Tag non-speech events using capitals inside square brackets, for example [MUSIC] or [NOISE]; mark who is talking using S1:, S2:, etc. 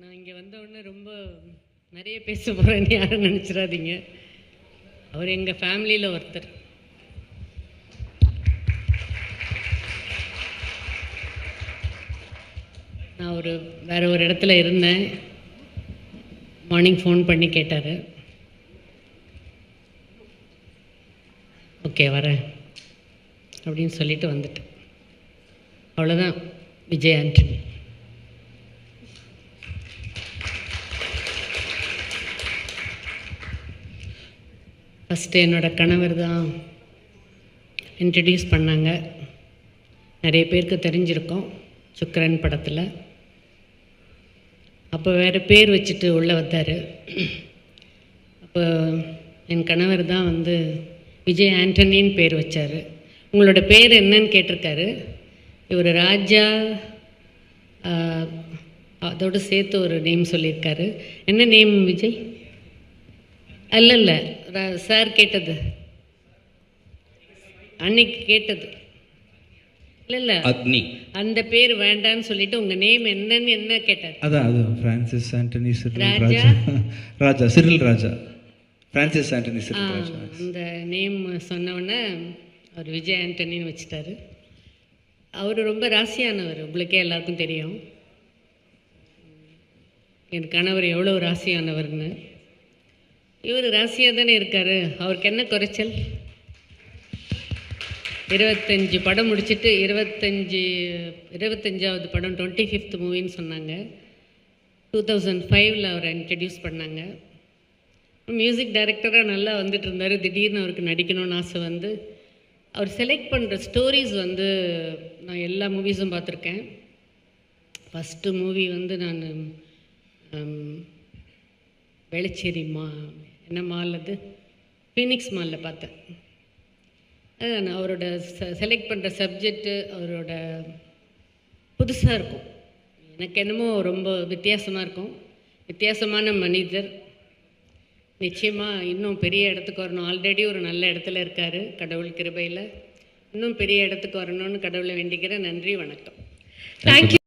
S1: நான் இங்கே வந்த உடனே ரொம்ப நிறைய பேச போகிறேன்னு யாரும் நினச்சிடாதீங்க. அவர் எங்கள் ஃபேமிலியில் ஒருத்தர். நான் ஒரு வேற ஒரு இடத்துல இருந்தேன். மார்னிங் ஃபோன் பண்ணி கேட்டார். ஓகே வரேன். அப்படின்னு சொல்லிட்டு வந்துட்டேன். அவ்வளோதான் விஜய் ஆண்டனி. ஃபஸ்ட்டு என்னோடய கணவர் தான் இன்ட்ரடியூஸ் பண்ணாங்க. நிறைய பேருக்கு தெரிஞ்சிருக்கோம் சுக்கரன் படத்தில். அப்போ வேறு பேர் வச்சுட்டு உள்ளே வந்தார். அப்போ என் கணவர் தான் வந்து விஜய் ஆண்டனின்னு பேர் வச்சார். உங்களோட பேர் என்னன்னு கேட்டிருக்காரு. இவர் ராஜா அதோடு சேர்த்து ஒரு நேம் சொல்லியிருக்காரு. என்ன நேம் விஜய்? அல்ல இல்ல சார் கேட்டது. அன்னைக்கு கேட்டது. இல்லை இல்லை.
S2: அக்னி.
S1: அந்த பேர் வேண்டான்னு சொல்லிட்டு உங்க நேம் என்னன்னு என்ன கேட்டார்?
S3: அதான் அது Francis Anthony Cyril
S1: Raja?
S3: Raja. Cyril [LAUGHS] Raja. Francis Anthony Cyril Raja.
S1: அந்த நேம் சொன்ன உடனே அவர் விஜய் ஆண்டனின்னு வச்சுட்டாரு. அவர் ரொம்ப ராசியானவர் உங்களுக்கே எல்லாருக்கும் தெரியும். என் கணவர் எவ்வளோ ராசியானவர்னு. இவர் ராசியாக தானே இருக்காரு? அவருக்கு என்ன குறைச்சல்? இருபத்தஞ்சி படம் முடிச்சிட்டு இருபத்தஞ்சி இருபத்தஞ்சாவது படம் டுவெண்ட்டி ஃபிஃப்த் மூவின்னு சொன்னாங்க. டூ தௌசண்ட் ஃபைவ்ல அவரை இன்ட்ரடியூஸ் பண்ணாங்க. மியூசிக் டைரக்டராக நல்லா வந்துட்டு இருந்தார். திடீர்னு அவருக்கு நடிக்கணும்னு ஆசை வந்து அவர் செலக்ட் பண்ணுற ஸ்டோரிஸ் வந்து நான் எல்லா மூவிஸும் பார்த்துருக்கேன். ஃபஸ்ட்டு மூவி வந்து நான் வெளச்சேரி மா என்ன மால் அது? ஃபீனிக்ஸ் மாலில் பார்த்தேன். அதான் அவரோட செலக்ட் பண்ணுற சப்ஜெக்டு அவரோட புதுசாக இருக்கும். எனக்கு என்னமோ ரொம்ப வித்தியாசமாக இருக்கும். வித்தியாசமான மனிதர். நிச்சயமாக இன்னும் பெரிய இடத்துக்கு வரணும். ஆல்ரெடி ஒரு நல்ல இடத்துல இருக்கார் கடவுள் கிருபையில். இன்னும் பெரிய இடத்துக்கு வரணும்னு கடவுளை வேண்டிக்கிறேன். நன்றி வணக்கம். தேங்க்யூ